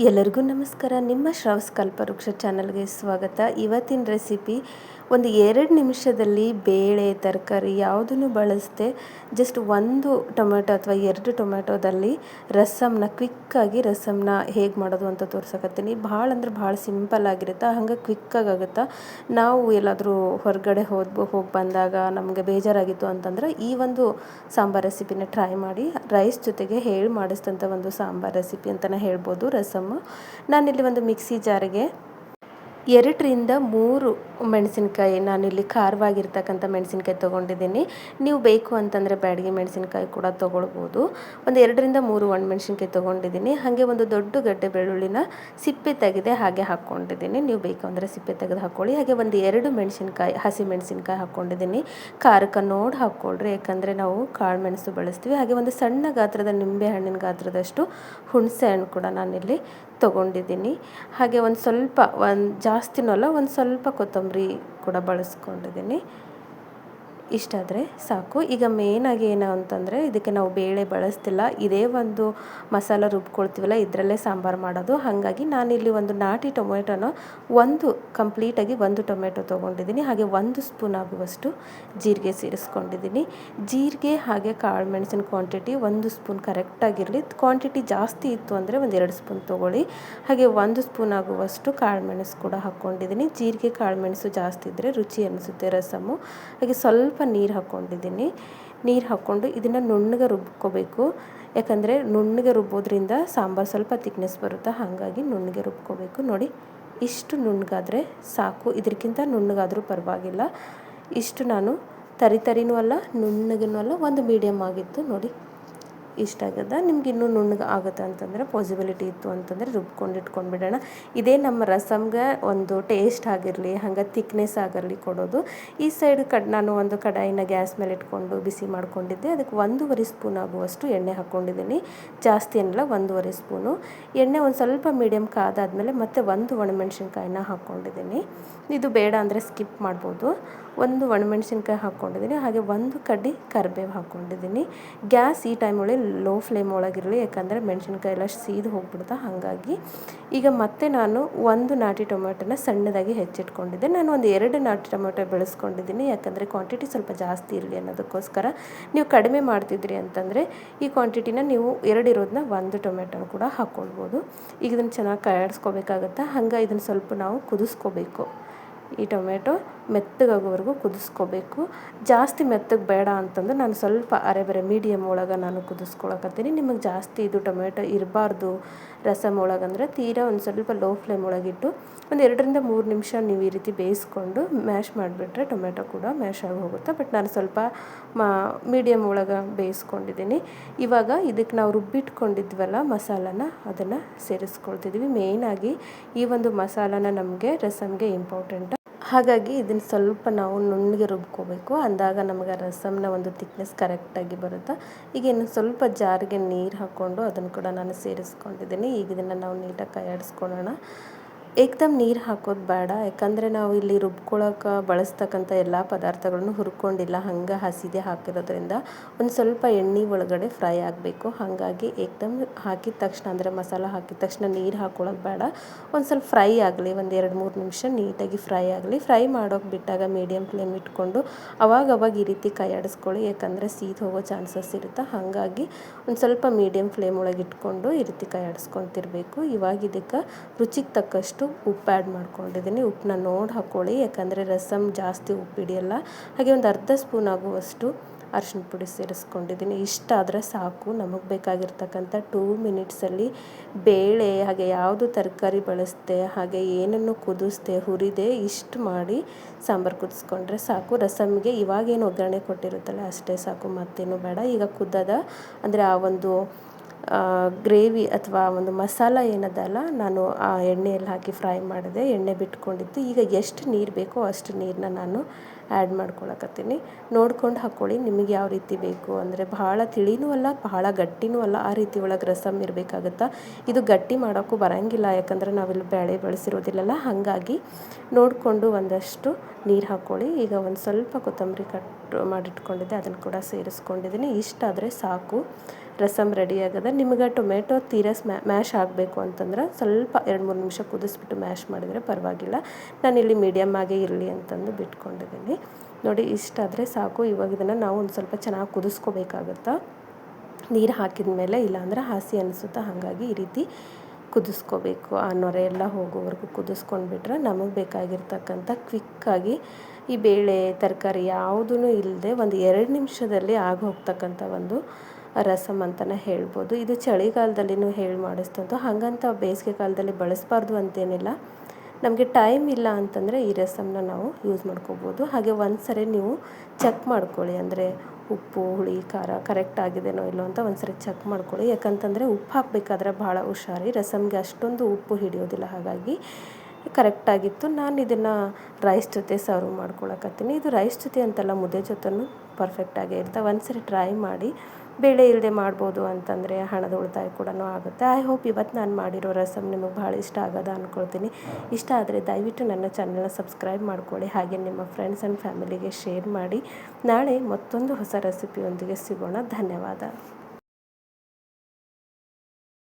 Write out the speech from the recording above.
ಎಲ್ಲರಿಗೂ ನಮಸ್ಕಾರ. ನಿಮ್ಮ ಶ್ರವಸ್ ಕಲ್ಪವೃಕ್ಷ ಚಾನಲ್ಗೆ ಸ್ವಾಗತ. ಇವತ್ತಿನ ರೆಸಿಪಿ ಒಂದು ಎರಡು ನಿಮಿಷದಲ್ಲಿ ಬೇಳೆ, ತರಕಾರಿ ಯಾವುದನ್ನು ಬಳಸದೆ ಜಸ್ಟ್ ಒಂದು ಟೊಮೆಟೊ ಅಥವಾ ಎರಡು ಟೊಮೆಟೊದಲ್ಲಿ ರಸಮ್ನ ಕ್ವಿಕ್ಕಾಗಿ ರಸಮ್ನ ಹೇಗೆ ಮಾಡೋದು ಅಂತ ತೋರ್ಸಕತ್ತೀನಿ. ಭಾಳ ಅಂದ್ರೆ ಭಾಳ ಸಿಂಪಲ್ ಆಗಿರುತ್ತೆ, ಹಂಗೆ ಕ್ವಿಕ್ಕಾಗಿ ಆಗುತ್ತಾ? ನಾವು ಎಲ್ಲಾದರೂ ಹೊರಗಡೆ ಹೋದ್, ಹೋಗಿ ಬಂದಾಗ ನಮಗೆ ಬೇಜಾರಾಗಿತ್ತು ಅಂತಂದ್ರೆ ಈ ಒಂದು ಸಾಂಬಾರ್ ರೆಸಿಪಿನ ಟ್ರೈ ಮಾಡಿ ರೈಸ್ ಜೊತೆಗೆ ಹೇಳಿ ಮಾಡಿಸಿದಂಥ ಒಂದು ಸಾಂಬಾರ್ ರೆಸಿಪಿ ಅಂತಲೇ ಹೇಳ್ಬೋದು, ರಸಮ್ಮು. ನಾನಿಲ್ಲಿ ಒಂದು ಮಿಕ್ಸಿ ಜಾರಿಗೆ ಎರಡರಿಂದ ಮೂರು ಮೆಣಸಿನ್ಕಾಯಿ ನಾನಿಲ್ಲಿ ಖಾರವಾಗಿರ್ತಕ್ಕಂಥ ಮೆಣಸಿನ್ಕಾಯಿ ತೊಗೊಂಡಿದ್ದೀನಿ. ನೀವು ಬೇಕು ಅಂತಂದರೆ ಬ್ಯಾಡಿಗೆ ಮೆಣಸಿನ್ಕಾಯಿ ಕೂಡ ತೊಗೊಳ್ಬೋದು. ಒಂದು ಎರಡರಿಂದ ಮೂರು ಮೆಣಸಿನ್ಕಾಯಿ ತೊಗೊಂಡಿದ್ದೀನಿ. ಹಾಗೆ ಒಂದು ದೊಡ್ಡ ಗಡ್ಡೆ ಬೆಳ್ಳುಳ್ಳಿನ ಸಿಪ್ಪೆ ತೆಗೆದೆ ಹಾಗೆ ಹಾಕ್ಕೊಂಡಿದ್ದೀನಿ. ನೀವು ಬೇಕು ಅಂದರೆ ಸಿಪ್ಪೆ ತೆಗೆದು ಹಾಕ್ಕೊಳ್ಳಿ ಹಾಗೆ ಒಂದು ಎರಡು ಮೆಣಸಿನ್ಕಾಯಿ, ಹಸಿ ಮೆಣಸಿನ್ಕಾಯಿ ಹಾಕ್ಕೊಂಡಿದ್ದೀನಿ. ಖಾರಕ್ಕೆ ನೋಡಿ ಹಾಕ್ಕೊಳ್ರಿ. ಯಾಕಂದರೆ ನಾವು ಕಾಳು ಮೆಣಸು ಬಳಸ್ತೀವಿ. ಹಾಗೆ ಒಂದು ಸಣ್ಣ ಗಾತ್ರದ ನಿಂಬೆ ಹಣ್ಣಿನ ಗಾತ್ರದಷ್ಟು ಹುಣಸೆ ಹಣ್ಣು ಕೂಡ ನಾನಿಲ್ಲಿ ತೊಗೊಂಡಿದ್ದೀನಿ. ಹಾಗೆ ಒಂದು ಸ್ವಲ್ಪ, ಒಂದು ಜಾಸ್ತಿನೂ ಅಲ್ಲ, ಒಂದು ಸ್ವಲ್ಪ ಕೊತ್ತಂಬರಿ ಕೂಡ ಬಳಸ್ಕೊಂಡಿದ್ದೀನಿ. ಇಷ್ಟಾದರೆ ಸಾಕು. ಈಗ ಮೇನಾಗಿ ಏನು ಅಂತಂದರೆ ಇದಕ್ಕೆ ನಾವು ಬೇಳೆ ಬಳಸ್ತಿಲ್ಲ. ಇದೇ ಒಂದು ಮಸಾಲ ರುಬ್ಕೊಳ್ತೀವಲ್ಲ, ಇದರಲ್ಲೇ ಸಾಂಬಾರು ಮಾಡೋದು. ಹಾಗಾಗಿ ನಾನಿಲ್ಲಿ ಒಂದು ನಾಟಿ ಟೊಮೆಟೊನ ಒಂದು ಕಂಪ್ಲೀಟಾಗಿ ಒಂದು ಟೊಮೆಟೊ ತೊಗೊಂಡಿದ್ದೀನಿ. ಹಾಗೆ ಒಂದು ಸ್ಪೂನ್ ಆಗುವಷ್ಟು ಜೀರಿಗೆ ಸೇರಿಸ್ಕೊಂಡಿದ್ದೀನಿ. ಜೀರಿಗೆ ಹಾಗೆ ಕಾಳು ಮೆಣಸಿನ ಕ್ವಾಂಟಿಟಿ ಒಂದು ಸ್ಪೂನ್ ಕರೆಕ್ಟಾಗಿರಲಿ ಕ್ವಾಂಟಿಟಿ ಜಾಸ್ತಿ ಇತ್ತು ಅಂದರೆ ಒಂದು ಎರಡು ಸ್ಪೂನ್ ತೊಗೊಳ್ಳಿ. ಹಾಗೆ ಒಂದು ಸ್ಪೂನ್ ಆಗುವಷ್ಟು ಕಾಳು ಮೆಣಸು ಕೂಡ ಹಾಕ್ಕೊಂಡಿದ್ದೀನಿ. ಜೀರಿಗೆ ಕಾಳು ಮೆಣಸು ಜಾಸ್ತಿ ಇದ್ದರೆ ರುಚಿ ಅನಿಸುತ್ತೆ, ರಸಮು. ಹಾಗೆ ಸ್ವಲ್ಪ ಸ್ವಲ್ಪ ನೀರು ಹಾಕ್ಕೊಂಡಿದ್ದೀನಿ ನೀರು ಹಾಕ್ಕೊಂಡು ಇದನ್ನು ನುಣ್ಣಗೆ ರುಬ್ಕೋಬೇಕು. ಯಾಕಂದರೆ ನುಣ್ಣಗೆ ರುಬ್ಬೋದ್ರಿಂದ ಸಾಂಬಾರು ಸ್ವಲ್ಪ ತಿಕ್ನೆಸ್ ಬರುತ್ತೆ ಹಾಗಾಗಿ ನುಣ್ಣಗೆ ರುಬ್ಕೋಬೇಕು. ನೋಡಿ, ಇಷ್ಟು ನುಣ್ಣಗಾದರೆ ಸಾಕು. ಇದಕ್ಕಿಂತ ನುಣ್ಣಗಾದರೂ ಪರವಾಗಿಲ್ಲ. ಇಷ್ಟು ನಾನು ತರಿ ತರಿನೂ ಅಲ್ಲ ನುಣ್ಣಗೂ ಅಲ್ಲ, ಒಂದು ಮೀಡಿಯಮ್ ಆಗಿತ್ತು. ನೋಡಿ. ಇಷ್ಟ ಆಗದ, ನಿಮ್ಗೆ ಇನ್ನೂ ನುಣ್ಣಗೆ ಆಗುತ್ತೆ ಅಂತಂದರೆ ಪಾಸಿಬಿಲಿಟಿ ಇತ್ತು ಅಂತಂದರೆ ರುಬ್ಕೊಂಡು ಇಟ್ಕೊಂಡು ಬಿಡೋಣ ಇದೇ ನಮ್ಮ ರಸಮ್ಗೆ ಒಂದು ಟೇಸ್ಟ್ ಆಗಿರಲಿ, ಹಂಗೆ ತಿಕ್ನೆಸ್ ಆಗಿರಲಿ ಕೊಡೋದು. ಈ ಸೈಡ್ ಕಡ್, ನಾನು ಒಂದು ಕಡಾಯಿನ ಗ್ಯಾಸ್ ಮೇಲೆ ಇಟ್ಕೊಂಡು ಬಿಸಿ ಮಾಡ್ಕೊಂಡಿದ್ದೆ. ಅದಕ್ಕೆ ಒಂದೂವರೆ ಸ್ಪೂನ್ ಆಗುವಷ್ಟು ಎಣ್ಣೆ ಹಾಕ್ಕೊಂಡಿದ್ದೀನಿ. ಜಾಸ್ತಿ ಏನಿಲ್ಲ, ಒಂದೂವರೆ ಸ್ಪೂನು ಎಣ್ಣೆ ಒಂದು ಸ್ವಲ್ಪ ಮೀಡಿಯಮ್ ಕಾದಾದ್ಮೇಲೆ ಮತ್ತೆ ಒಂದು ಒಣಮೆಣ್ಸಿನ್ಕಾಯಿನ ಹಾಕ್ಕೊಂಡಿದ್ದೀನಿ. ಇದು ಬೇಡ ಅಂದರೆ ಸ್ಕಿಪ್ ಮಾಡ್ಬೋದು. ಒಂದು ಒಣಮೆಣ್ಸಿನ್ಕಾಯಿ ಹಾಕ್ಕೊಂಡಿದ್ದೀನಿ, ಹಾಗೆ ಒಂದು ಕಡ್ಡಿ ಕರಿಬೇವು ಹಾಕ್ಕೊಂಡಿದ್ದೀನಿ. ಗ್ಯಾಸ್ ಈ ಟೈಮ್ ಒಳಗೆ ಲೋ ಫ್ಲೇಮ್ ಒಳಗಿರಲಿ, ಯಾಕಂದರೆ ಮೆಣಸಿನ್ಕಾಯಿ ಎಲ್ಲ ಸೀದು ಹೋಗ್ಬಿಡ್ತಾ ಹಾಗಾಗಿ. ಈಗ ಮತ್ತೆ ನಾನು ಒಂದು ನಾಟಿ ಟೊಮೆಟೊನ ಸಣ್ಣದಾಗಿ ಹೆಚ್ಚಿಟ್ಕೊಂಡಿದ್ದೆ. ನಾನು ಒಂದು ಎರಡು ನಾಟಿ ಟೊಮೆಟೊ ಬೆಳೆಸ್ಕೊಂಡಿದ್ದೀನಿ, ಯಾಕಂದರೆ ಕ್ವಾಂಟಿಟಿ ಸ್ವಲ್ಪ ಜಾಸ್ತಿ ಇರಲಿ ಅನ್ನೋದಕ್ಕೋಸ್ಕರ. ನೀವು ಕಡಿಮೆ ಮಾಡ್ತಿದ್ರಿ ಅಂತಂದರೆ ಈ ಕ್ವಾಂಟಿಟಿನ ನೀವು ಎರಡು ಇರೋದನ್ನ ಒಂದು ಟೊಮೆಟೊ ಕೂಡ ಹಾಕ್ಕೊಳ್ಬೋದು. ಈಗ ಇದನ್ನು ಚೆನ್ನಾಗಿ ಕಾಯಾಡಿಸ್ಕೋಬೇಕಾಗತ್ತೆ ಹಂಗೆ ಇದನ್ನು ಸ್ವಲ್ಪ ನಾವು ಕುದಿಸ್ಕೋಬೇಕು. ಈ ಟೊಮೆಟೊ ಮೆತ್ತಗಾಗೋವರೆಗೂ ಕುದಿಸ್ಕೋಬೇಕು. ಜಾಸ್ತಿ ಮೆತ್ತಗೆ ಬೇಡ ಅಂತಂದ್ರೆ ನಾನು ಸ್ವಲ್ಪ ಅರೆಬರೆ ಮೀಡಿಯಮ್ ಒಳಗೆ ನಾನು ಕುದಿಸ್ಕೊಳಕತ್ತೀನಿ. ನಿಮಗೆ ಜಾಸ್ತಿ ಇದು ಟೊಮೆಟೊ ಇರಬಾರ್ದು ರಸಮ್ ಒಳಗಂದ್ರೆ ತೀರಾ ಒಂದು ಸ್ವಲ್ಪ ಲೋ ಫ್ಲೇಮ್ ಒಳಗಿಟ್ಟು ಒಂದು ಎರಡರಿಂದ ಮೂರು ನಿಮಿಷ ನೀವು ಈ ರೀತಿ ಬೇಯಿಸ್ಕೊಂಡು ಮ್ಯಾಶ್ ಮಾಡಿಬಿಟ್ರೆ ಟೊಮೆಟೊ ಕೂಡ ಮ್ಯಾಶ್ ಆಗಿ ಹೋಗುತ್ತೆ. ಬಟ್ ನಾನು ಸ್ವಲ್ಪ ಮಾ ಮೀಡಿಯಮ್ ಒಳಗೆ ಬೇಯಿಸ್ಕೊಂಡಿದ್ದೀನಿ. ಇವಾಗ ಇದಕ್ಕೆ ನಾವು ರುಬ್ಬಿಟ್ಕೊಂಡಿದ್ವಲ್ಲ ಮಸಾಲನ ಅದನ್ನು ಸೇರಿಸ್ಕೊಳ್ತಿದ್ದೀವಿ ಮೇಯ್ನಾಗಿ ಈ ಒಂದು ಮಸಾಲನ ನಮಗೆ ರಸಮ್ಗೆ ಇಂಪಾರ್ಟೆಂಟ್ ಹಾಗಾಗಿ ಇದನ್ನು ಸ್ವಲ್ಪ ನಾವು ನುಣ್ಣಗೆ ರುಬ್ಕೋಬೇಕು. ಅಂದಾಗ ನಮಗೆ ರಸಮ್ನ ಒಂದು ತಿಕ್ನೆಸ್ ಕರೆಕ್ಟಾಗಿ ಬರುತ್ತೆ? ಈಗ ಇನ್ನು ಸ್ವಲ್ಪ ಜಾರಿಗೆ ನೀರು ಹಾಕ್ಕೊಂಡು ಅದನ್ನು ಕೂಡ ನಾನು ಸೇರಿಸ್ಕೊಂಡಿದ್ದೀನಿ. ಈಗ ಇದನ್ನು ನಾವು ನೀಟಾಗಿ ಕೈಯಾಡಿಸ್ಕೊಳ್ಳೋಣ ಏಕ್ದಮ್ ನೀರು ಹಾಕೋದು ಬೇಡ. ಯಾಕಂದರೆ ನಾವು ಇಲ್ಲಿ ರುಬ್ಕೊಳಕ್ಕೆ ಬಳಸ್ತಕ್ಕಂಥ ಎಲ್ಲ ಪದಾರ್ಥಗಳನ್ನು ಹುರ್ಕೊಂಡಿಲ್ಲ. ಹಂಗೆ ಹಸಿದೆ ಹಾಕಿರೋದ್ರಿಂದ ಒಂದು ಸ್ವಲ್ಪ ಎಣ್ಣೆ ಒಳಗಡೆ ಫ್ರೈ ಆಗಬೇಕು. ಹಾಗಾಗಿ ಏಕ್ದಮ್ ಹಾಕಿದ ತಕ್ಷಣ, ಅಂದರೆ ಮಸಾಲ ಹಾಕಿದ ತಕ್ಷಣ ನೀರು ಹಾಕ್ಕೊಳ್ಳೋದು ಬೇಡ. ಒಂದು ಸ್ವಲ್ಪ ಫ್ರೈ ಆಗಲಿ, ಒಂದು ಎರಡು ಮೂರು ನಿಮಿಷ ನೀಟಾಗಿ ಫ್ರೈ ಆಗಲಿ. ಫ್ರೈ ಮಾಡೋಕೆ ಬಿಟ್ಟಾಗ ಮೀಡಿಯಮ್ ಫ್ಲೇಮ್ ಇಟ್ಕೊಂಡು ಅವಾಗ ಅವಾಗ ಈ ರೀತಿ ಕೈ ಆಡಿಸ್ಕೊಳ್ಳಿ. ಯಾಕಂದರೆ ಸೀದ್ ಹೋಗೋ ಚಾನ್ಸಸ್ ಇರುತ್ತೆ. ಹಾಗಾಗಿ ಒಂದು ಸ್ವಲ್ಪ ಮೀಡಿಯಮ್ ಫ್ಲೇಮ್ ಒಳಗೆ ಇಟ್ಕೊಂಡು ಈ ರೀತಿ ಕೈ ಆಡಿಸ್ಕೊತಿರ್ಬೇಕು. ಇವಾಗ ಇದಕ್ಕೆ ರುಚಿಗೆ ತಕ್ಕಷ್ಟು ಉಪ್ಪು ಆ್ಯಡ್ ಮಾಡ್ಕೊಂಡಿದ್ದೀನಿ. ಉಪ್ಪನ್ನ ನೋಡಿ ಹಾಕ್ಕೊಳ್ಳಿ ಯಾಕಂದರೆ ರಸಮ್ ಜಾಸ್ತಿ ಉಪ್ಪು ಹಿಡಿಯಲ್ಲ. ಹಾಗೆ ಒಂದು ಅರ್ಧ ಸ್ಪೂನ್ ಆಗುವಷ್ಟು ಅರ್ಶಿನ ಪುಡಿ ಸೇರಿಸ್ಕೊಂಡಿದ್ದೀನಿ. ಇಷ್ಟಾದರೆ ಸಾಕು. ನಮಗೆ ಬೇಕಾಗಿರ್ತಕ್ಕಂಥ ಟೂ ಮಿನಿಟ್ಸಲ್ಲಿ ಬೇಳೆ, ಹಾಗೆ ಯಾವುದು ತರಕಾರಿ ಬಳಸ್ದೆ, ಹಾಗೆ ಏನನ್ನು ಕುದಿಸ್ದೆ, ಹುರಿದೆ, ಇಷ್ಟು ಮಾಡಿ ಸಾಂಬಾರು ಕುದಿಸ್ಕೊಂಡ್ರೆ ಸಾಕು. ರಸಮ್ಗೆ ಇವಾಗೇನು ಒಗ್ಗರಣೆ ಕೊಟ್ಟಿರುತ್ತಲ್ಲ, ಅಷ್ಟೇ ಸಾಕು. ಮತ್ತೇನು ಬೇಡ. ಈಗ ಕುದ್ದದ ಅಂದರೆ ಆ ಒಂದು ಗ್ರೇವಿ ಅಥವಾ ಒಂದು ಮಸಾಲ ಏನದಲ್ಲ, ನಾನು ಆ ಎಣ್ಣೆಯಲ್ಲಿ ಹಾಕಿ ಫ್ರೈ ಮಾಡಿದೆ. ಎಣ್ಣೆ ಬಿಟ್ಕೊಂಡಿತ್ತು ಈಗ ಎಷ್ಟು ನೀರು ಬೇಕೋ ಅಷ್ಟು ನೀರನ್ನ ನಾನು ಆ್ಯಡ್ ಮಾಡ್ಕೊಳಕತ್ತೀನಿ. ನೋಡ್ಕೊಂಡು ಹಾಕ್ಕೊಳ್ಳಿ ನಿಮಗೆ ಯಾವ ರೀತಿ ಬೇಕು. ಅಂದರೆ ಭಾಳ ತಿಳಿನೂ ಅಲ್ಲ ಭಾಳ ಗಟ್ಟಿನೂ ಅಲ್ಲ ಆ ರೀತಿ ಒಳಗೆ ರಸಮ್ ಇರಬೇಕಾಗತ್ತೆ? ಇದು ಗಟ್ಟಿ ಮಾಡೋಕ್ಕೂ ಬರೋಂಗಿಲ್ಲ. ಯಾಕಂದರೆ ನಾವಿಲ್ಲಿ ಬೇಳೆ ಬಳಸಿರೋದಿಲ್ಲಲ್ಲ, ಹಾಗಾಗಿ ನೋಡಿಕೊಂಡು ಒಂದಷ್ಟು ನೀರು ಹಾಕ್ಕೊಳ್ಳಿ ಈಗ ಒಂದು ಸ್ವಲ್ಪ ಕೊತ್ತಂಬರಿ ಕಟ್ ಮಾಡಿಟ್ಕೊಂಡಿದ್ದೆ ಅದನ್ನು ಕೂಡ ಸೇರಿಸ್ಕೊಂಡಿದ್ದೀನಿ ಇಷ್ಟಾದರೆ ಸಾಕು. ರಸಮ್ ರೆಡಿ ಆಗದ. ನಿಮಗೆ ಟೊಮೆಟೊ ತೀರಾ ಸ್ಮ್ಯಾ ಮ್ಯಾಶ್ ಆಗಬೇಕು ಅಂತಂದ್ರೆ ಸ್ವಲ್ಪ ಎರಡು ಮೂರು ನಿಮಿಷ ಕುದಿಸ್ಬಿಟ್ಟು ಮ್ಯಾಶ್ ಮಾಡಿದರೆ ಪರವಾಗಿಲ್ಲ. ನಾನಿಲ್ಲಿ ಮೀಡಿಯಮ್ ಆಗೇ ಇರಲಿ ಅಂತಂದು ಬಿಟ್ಕೊಂಡಿದ್ದೀನಿ ನೋಡಿ ಇಷ್ಟಾದರೆ ಸಾಕು. ಇವಾಗ ಇದನ್ನು ನಾವು ಒಂದು ಸ್ವಲ್ಪ ಚೆನ್ನಾಗಿ ಕುದಿಸ್ಕೋಬೇಕಾಗತ್ತಾ? ನೀರು ಹಾಕಿದ ಮೇಲೆ ಇಲ್ಲಾಂದ್ರೆ ಹಸಿ ಅನಿಸುತ್ತೆ ಹಾಗಾಗಿ ಈ ರೀತಿ ಕುದಿಸ್ಕೋಬೇಕು. ಆ ನೊರೆ ಎಲ್ಲ ಹೋಗೋವರೆಗೂ ಕುದಿಸ್ಕೊಂಡ್ಬಿಟ್ರೆ ನಮಗೆ ಬೇಕಾಗಿರ್ತಕ್ಕಂಥ ಕ್ವಿಕ್ಕಾಗಿ ಈ ಬೇಳೆ, ತರಕಾರಿ ಯಾವುದೂ ಇಲ್ಲದೆ ಒಂದು ಎರಡು ನಿಮಿಷದಲ್ಲಿ ಆಗಿ ಹೋಗ್ತಕ್ಕಂಥ ಒಂದು ರಸಮ್ ಅಂತಲೇ ಹೇಳ್ಬೋದು. ಇದು ಚಳಿಗಾಲದಲ್ಲಿನೂ ಹೇಳಿ ಮಾಡಿಸ್ತಂತು. ಹಾಗಂತ ಬೇಸಿಗೆ ಕಾಲದಲ್ಲಿ ಬಳಸಬಾರ್ದು ಅಂತೇನಿಲ್ಲ. ನಮಗೆ ಟೈಮ್ ಇಲ್ಲ ಅಂತಂದರೆ ಈ ರಸಮನ್ನ ನಾವು ಯೂಸ್ ಮಾಡ್ಕೋಬೋದು. ಹಾಗೆ ಒಂದು ಸರಿ ನೀವು ಚೆಕ್ ಮಾಡ್ಕೊಳ್ಳಿ, ಅಂದರೆ ಉಪ್ಪು, ಹುಳಿ, ಖಾರ ಕರೆಕ್ಟ್ ಆಗಿದೆನೋ ಇಲ್ಲೋ ಅಂತ ಒಂದ್ಸರಿ ಚೆಕ್ ಮಾಡ್ಕೊಳ್ಳಿ. ಯಾಕಂತಂದರೆ ಉಪ್ಪು ಹಾಕಬೇಕಾದ್ರೆ ಭಾಳ ಹುಷಾರಿ. ರಸಮ್ಗೆ ಅಷ್ಟೊಂದು ಉಪ್ಪು ಹಿಡಿಯೋದಿಲ್ಲ, ಹಾಗಾಗಿ ಕರೆಕ್ಟಾಗಿತ್ತು ನಾನು ಇದನ್ನು ರೈಸ್ ಜೊತೆ ಸರ್ವ್ ಮಾಡ್ಕೊಳಕತ್ತೀನಿ. ಇದು ರೈಸ್ ಜೊತೆ ಅಂತಲ್ಲ ಮುದ್ದೆ ಜೊತೆನೂ ಪರ್ಫೆಕ್ಟಾಗೇ ಒಂದು ಸರಿ ಟ್ರೈ ಮಾಡಿ ಬೇಳೆ ಇಲ್ಲದೆ ಮಾಡ್ಬೋದು ಅಂತಂದರೆ ಹಣದ ಉಳಿತಾಯ ಕೂಡ ಆಗುತ್ತೆ. ಐ ಹೋಪ್ ಇವತ್ತು ನಾನು ಮಾಡಿರೋ ರಸಮ್ ನಿಮಗೆ ಭಾಳ ಇಷ್ಟ ಆಗೋದ ಅಂದ್ಕೊಳ್ತೀನಿ ಇಷ್ಟ ಆದರೆ ದಯವಿಟ್ಟು ನನ್ನ ಚಾನಲ್ನ ಸಬ್ಸ್ಕ್ರೈಬ್ ಮಾಡ್ಕೊಳ್ಳಿ. ಹಾಗೆ ನಿಮ್ಮ ಫ್ರೆಂಡ್ಸ್ ಆ್ಯಂಡ್ ಫ್ಯಾಮಿಲಿಗೆ ಶೇರ್ ಮಾಡಿ. ನಾಳೆ ಮತ್ತೊಂದು ಹೊಸ ರೆಸಿಪಿಯೊಂದಿಗೆ ಸಿಗೋಣ. ಧನ್ಯವಾದ.